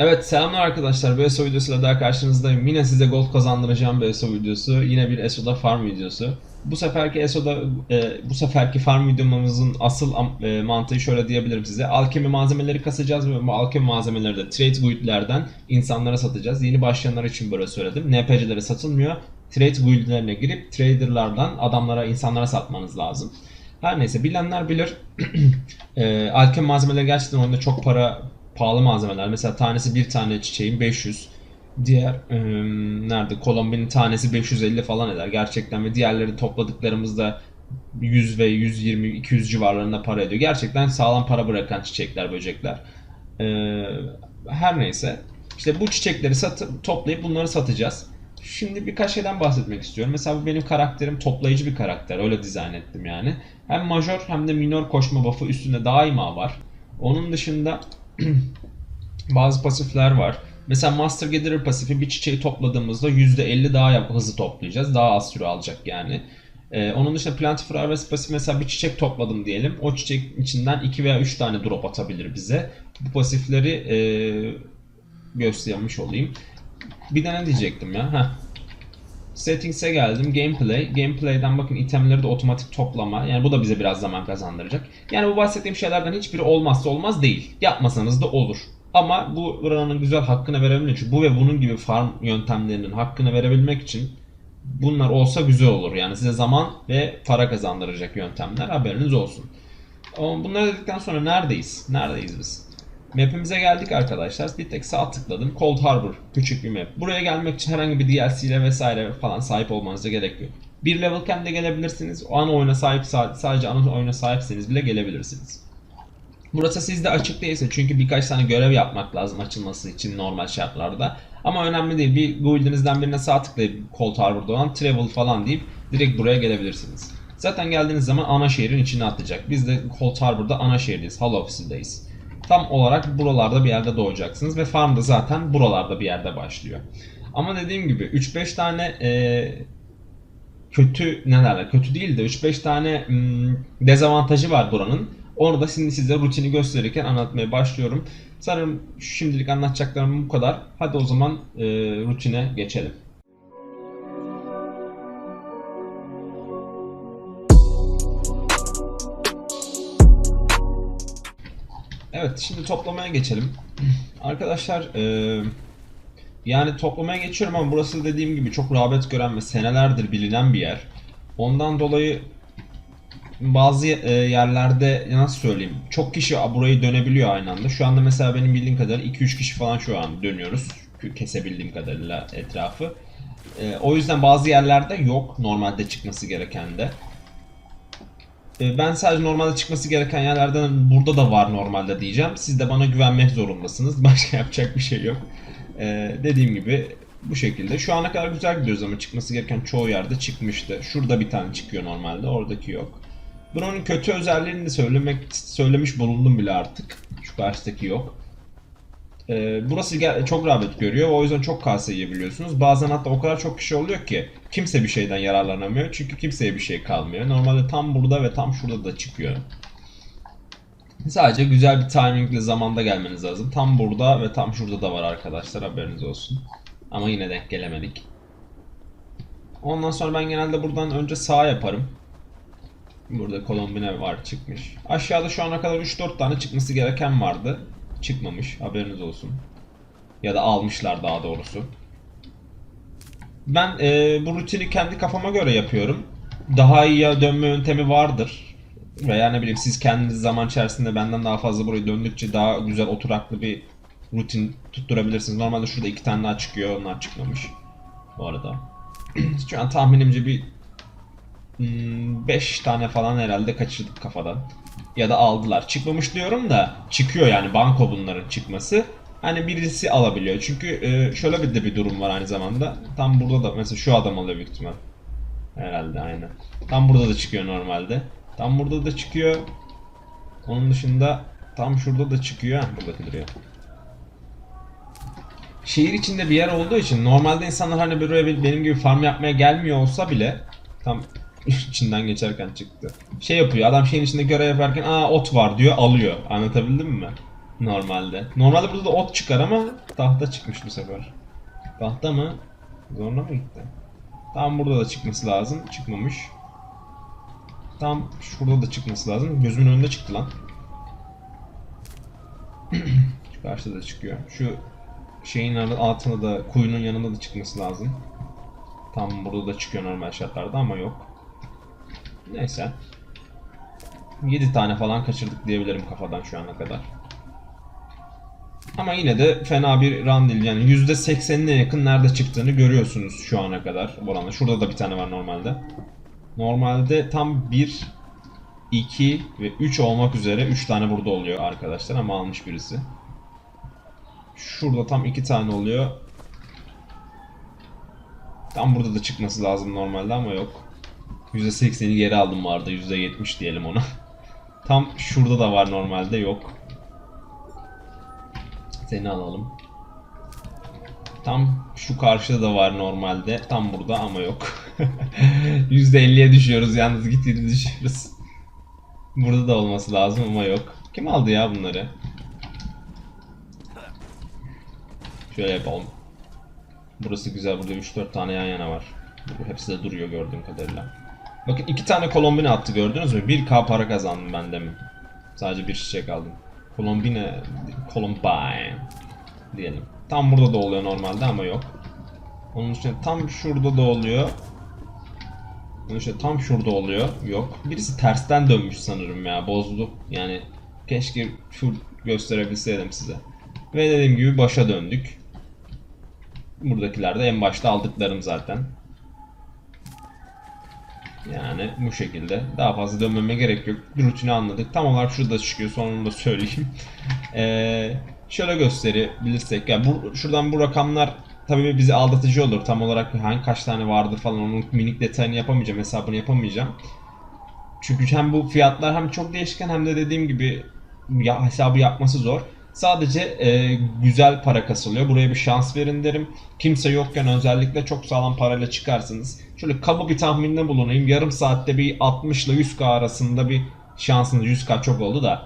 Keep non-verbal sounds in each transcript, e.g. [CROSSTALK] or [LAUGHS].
Evet selamlar arkadaşlar. Bu ESO videosuyla daha karşınızdayım. Yine size gold kazandıracağım bir videosu. Yine bir ESO'da farm videosu. Bu seferki ESO'da e, bu seferki farm videomuzun asıl e, mantığı şöyle diyebilirim size. Alkemi malzemeleri kasacağız ve bu alkemi malzemeleri de trade guildlerden insanlara satacağız. Yeni başlayanlar için böyle söyledim. NPC'lere satılmıyor. Trade guildlerine girip traderlardan adamlara, insanlara satmanız lazım. Her neyse bilenler bilir. [CLEARS THROAT] e, alkemi malzemeleri gerçekten oyunda çok para pahalı malzemeler. Mesela tanesi bir tane çiçeğin 500. Diğer e, nerede? Kolombinin tanesi 550 falan eder gerçekten ve diğerleri topladıklarımızda 100 ve 120 200 civarlarında para ediyor. Gerçekten sağlam para bırakan çiçekler, böcekler. E, her neyse. İşte bu çiçekleri satıp toplayıp bunları satacağız. Şimdi birkaç şeyden bahsetmek istiyorum. Mesela bu benim karakterim toplayıcı bir karakter. Öyle dizayn ettim yani. Hem majör hem de minor koşma buff'ı üstünde daima var. Onun dışında [CLEARS THROAT] bazı pasifler var. Mesela Master Gatherer pasifi bir çiçeği topladığımızda %50 daha hızlı toplayacağız. Daha az süre alacak yani. Ee, onun dışında Plentiful Harvest pasifi mesela bir çiçek topladım diyelim. O çiçek içinden 2 veya 3 tane drop atabilir bize. Bu pasifleri e, göstermiş olayım. Bir de ne diyecektim ya? Heh. Settings'e geldim. Gameplay. Gameplay'den bakın itemleri de otomatik toplama. Yani bu da bize biraz zaman kazandıracak. Yani bu bahsettiğim şeylerden hiçbiri olmazsa olmaz değil. Yapmasanız da olur. Ama bu buranın güzel hakkını verebilmek için, bu ve bunun gibi farm yöntemlerinin hakkını verebilmek için bunlar olsa güzel olur. Yani size zaman ve para kazandıracak yöntemler haberiniz olsun. Bunları dedikten sonra neredeyiz? Neredeyiz biz? Map'imize geldik arkadaşlar. Bir tek sağ tıkladım. Cold Harbor. Küçük bir map. Buraya gelmek için herhangi bir DLC ile vesaire falan sahip olmanıza gerek yok. Bir levelken de gelebilirsiniz. O ana oyuna sahip sadece ana oyuna sahipseniz bile gelebilirsiniz. Burası sizde açık değilse çünkü birkaç tane görev yapmak lazım açılması için normal şartlarda. Ama önemli değil. Bir guildinizden birine sağ tıklayıp Cold Harbor'da olan travel falan deyip direkt buraya gelebilirsiniz. Zaten geldiğiniz zaman ana şehrin içine atacak. Biz de Cold Harbor'da ana şehirdeyiz. Hollow City'deyiz. Tam olarak buralarda bir yerde doğacaksınız ve farm da zaten buralarda bir yerde başlıyor. Ama dediğim gibi 3-5 tane eee kötü ne derler kötü değil de 3-5 tane hmm, dezavantajı var buranın. Onu da şimdi size rutini gösterirken anlatmaya başlıyorum. Sanırım şimdilik anlatacaklarım bu kadar. Hadi o zaman e, rutine geçelim. Evet şimdi toplamaya geçelim. [CLEARS THROAT] Arkadaşlar e, yani toplamaya geçiyorum ama burası dediğim gibi çok rağbet gören ve senelerdir bilinen bir yer. Ondan dolayı bazı e, yerlerde nasıl söyleyeyim çok kişi burayı dönebiliyor aynı anda. Şu anda mesela benim bildiğim kadarıyla 2-3 kişi falan şu an dönüyoruz. Kesebildiğim kadarıyla etrafı. E, o yüzden bazı yerlerde yok normalde çıkması gereken de. E, Ben sadece normalde çıkması gereken yerlerden burada da var normalde diyeceğim. Siz de bana güvenmek zorundasınız. [LAUGHS] Başka yapacak bir şey yok. E, dediğim gibi bu şekilde. Şu ana kadar güzel gidiyoruz ama çıkması gereken çoğu yerde çıkmıştı. Şurada bir tane çıkıyor normalde, oradaki yok. Bunun kötü özelliğini de söylemek söylemiş bulundum bile artık. Şu karşıdaki yok. Ee, burası çok rağbet görüyor. O yüzden çok kase yiyebiliyorsunuz. Bazen hatta o kadar çok kişi oluyor ki kimse bir şeyden yararlanamıyor. Çünkü kimseye bir şey kalmıyor. Normalde tam burada ve tam şurada da çıkıyor. Sadece güzel bir timingle zamanda gelmeniz lazım. Tam burada ve tam şurada da var arkadaşlar haberiniz olsun. Ama yine denk gelemedik. Ondan sonra ben genelde buradan önce sağ yaparım. Burada Kolombine var çıkmış. Aşağıda şu ana kadar 3-4 tane çıkması gereken vardı. Çıkmamış haberiniz olsun. Ya da almışlar daha doğrusu. Ben e, bu rutini kendi kafama göre yapıyorum. Daha iyi ya dönme yöntemi vardır. Veya ne bileyim siz kendiniz zaman içerisinde benden daha fazla burayı döndükçe daha güzel oturaklı bir rutin tutturabilirsiniz. Normalde şurada iki tane daha çıkıyor. Onlar çıkmamış. Bu arada. [CLEARS THROAT] Şu an tahminimce bir 5 tane falan herhalde kaçırdık kafadan. Ya da aldılar. Çıkmamış diyorum da çıkıyor yani banko bunların çıkması. Hani birisi alabiliyor. Çünkü e, şöyle bir de bir durum var aynı zamanda. Tam burada da mesela şu adam alıyor büyük ihtimal. Herhalde aynen. Tam burada da çıkıyor normalde. Tam burada da çıkıyor. Onun dışında tam şurada da çıkıyor. Heh, burada duruyor. Şehir içinde bir yer olduğu için normalde insanlar hani buraya benim gibi farm yapmaya gelmiyor olsa bile tam [LAUGHS] içinden geçerken çıktı. Şey yapıyor adam şeyin içinde görev yaparken aa ot var diyor alıyor. Anlatabildim mi? normalde. Normalde burada da ot çıkar ama tahta çıkmış bu sefer. Tahta mı? Zoruna mı gitti? Tam burada da çıkması lazım. Çıkmamış. Tam şurada da çıkması lazım. Gözümün önünde çıktı lan. [CLEARS THROAT] Karşıda da çıkıyor. Şu şeyin altında da kuyunun yanında da çıkması lazım. Tam burada da çıkıyor normal şartlarda ama yok. Neyse. 7 tane falan kaçırdık diyebilirim kafadan şu ana kadar. Ama yine de fena bir run değil. Yani %80'ine yakın nerede çıktığını görüyorsunuz şu ana kadar. Arada şurada da bir tane var normalde. Normalde tam 1, 2 ve 3 olmak üzere 3 tane burada oluyor arkadaşlar ama almış birisi. Şurada tam 2 tane oluyor. Tam burada da çıkması lazım normalde ama yok. %80'i geri aldım vardı. %70 diyelim ona. [LAUGHS] Tam şurada da var normalde yok. Seni alalım. Tam şu karşıda da var normalde. Tam burada ama yok. [LAUGHS] %50'ye düşüyoruz yalnız gitgide düşüyoruz. Burada da olması lazım ama yok. Kim aldı ya bunları? Şöyle yapalım. Burası güzel. Burada 3-4 tane yan yana var. Hepsi de duruyor gördüğüm kadarıyla. Bakın iki tane Kolombine attı gördünüz mü? 1k para kazandım ben demin. Sadece bir çiçek aldım. Kolombine, Columbine diyelim. Tam burada da oluyor normalde ama yok. Onun için tam şurada da oluyor. Onun için tam şurada oluyor. Yok. Birisi tersten dönmüş sanırım ya. Bozdu. Yani keşke şu gösterebilseydim size. Ve dediğim gibi başa döndük. Buradakiler de en başta aldıklarım zaten. Yani bu şekilde. Daha fazla dönmeme gerek yok. Rutini anladık. Tam olarak şurada çıkıyor. Sonunu da söyleyeyim. [LAUGHS] Ee, şöyle gösterebilirsek. Yani bu, şuradan bu rakamlar tabii bizi aldatıcı olur. Tam olarak hangi kaç tane vardır falan onun minik detayını yapamayacağım. Hesabını yapamayacağım. Çünkü hem bu fiyatlar hem çok değişken hem de dediğim gibi ya, hesabı yapması zor. Sadece e, güzel para kasılıyor. Buraya bir şans verin derim. Kimse yokken özellikle çok sağlam parayla çıkarsınız. Şöyle kaba bir tahminde bulunayım. Yarım saatte bir 60 ile 100k arasında bir şansınız 100k çok oldu da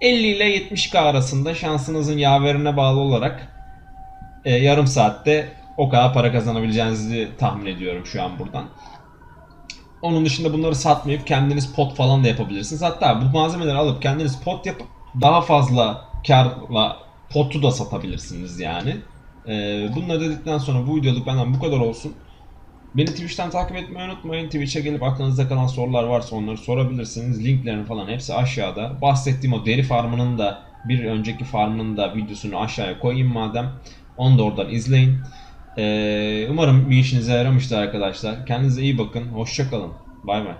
50 ile 70k arasında şansınızın yaverine bağlı olarak e, yarım saatte o kadar para kazanabileceğinizi tahmin ediyorum şu an buradan. Onun dışında bunları satmayıp kendiniz pot falan da yapabilirsiniz. Hatta bu malzemeleri alıp kendiniz pot yapıp daha fazla karla potu da satabilirsiniz yani. Ee, bunları dedikten sonra bu videoluk benden bu kadar olsun. Beni Twitch'ten takip etmeyi unutmayın. Twitch'e gelip aklınızda kalan sorular varsa onları sorabilirsiniz. Linklerin falan hepsi aşağıda. Bahsettiğim o deri farmının da bir önceki farmının da videosunu aşağıya koyayım madem. Onu da oradan izleyin. Ee, umarım bir işinize yaramıştır arkadaşlar. Kendinize iyi bakın. Hoşçakalın. Bay bay.